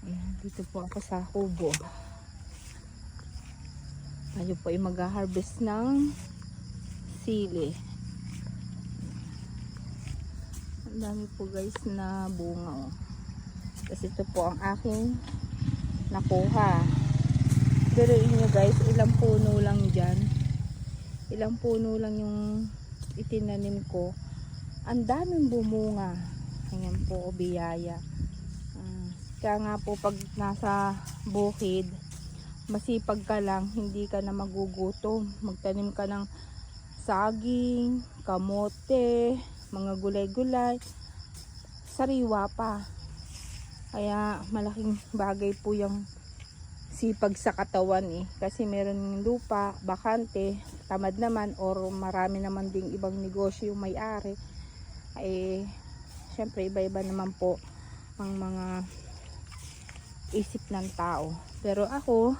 Ayan, dito po ako sa kubo. Tayo po ay mag-harvest ng sili. Ang dami po guys na bunga oh. Kasi ito po ang aking nakuha. Pero inyo guys, ilang puno lang dyan. Ilang puno lang yung itinanim ko. Ang daming bumunga. Ayan po, biyaya. Kaya nga po pag nasa bukid, masipag ka lang, hindi ka na magugutom. Magtanim ka ng saging, kamote, mga gulay-gulay, sariwa pa. Kaya malaking bagay po yung sipag sa katawan eh. Kasi meron lupa, bakante, tamad naman, or marami naman ding ibang negosyo yung may-ari. Ay, syempre iba-iba naman po ang mga isip ng tao. Pero ako,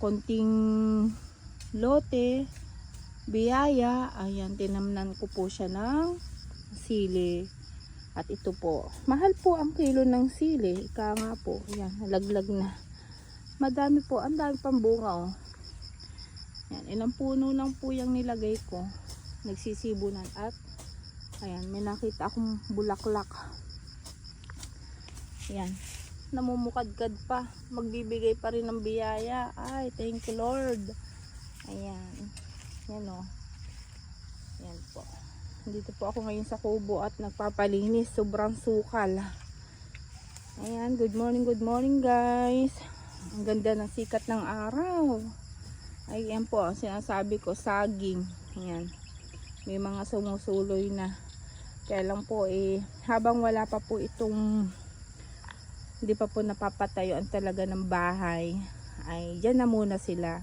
konting lote, biyaya, ayan, tinamnan ko po siya ng sili. At ito po, mahal po ang kilo ng sili. Ika nga po, ayan, nalaglag na. Madami po, ang dami pang bunga oh. Ayan, ilang puno lang po yung nilagay ko. Nagsisibunan at ayan, may nakita akong bulaklak. Ayan, namumukadkad pa. Magbibigay pa rin ng biyaya. Ay, thank you Lord. Ayan. Yan o. Yan po. Dito po ako ngayon sa kubo at nagpapalinis. Sobrang sukal. Ayan, good morning, good morning guys. Ang ganda ng sikat ng araw. Ayan po, sinasabi ko, saging. Ayan. May mga sumusuloy na. Kaya lang po eh, habang wala pa po itong hindi pa po napapatayuan talaga ng bahay. Ay dyan na muna sila.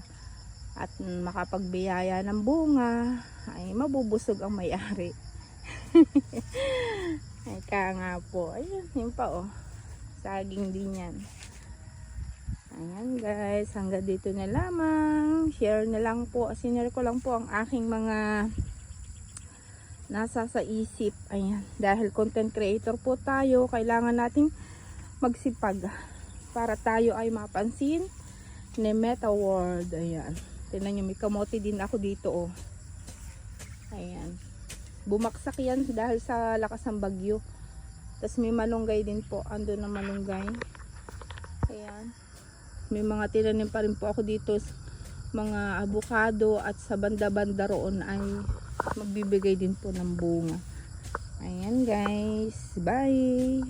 At makapagbiyaya ng bunga ay mabubusog ang may-ari. Ay kaya nga po. Ayun yun pa oh. Saging din yan. Ayan guys. Hanggang dito na lamang. Share na lang po. Sinare ko lang po ang aking mga nasa sa isip. Ayan dahil content creator po tayo kailangan nating magsipag para tayo ay mapansin ni Meta World. Ayan. Tingnan nyo, may kamote din ako dito, oh. Ayan. Bumaksak yan dahil sa lakas ng bagyo. Tapos may malunggay din po. Ando na malunggay. Ayan. May mga tinanim pa rin po ako dito. Mga avocado at sa banda-banda roon ay magbibigay din po ng bunga. Ayan guys. Bye!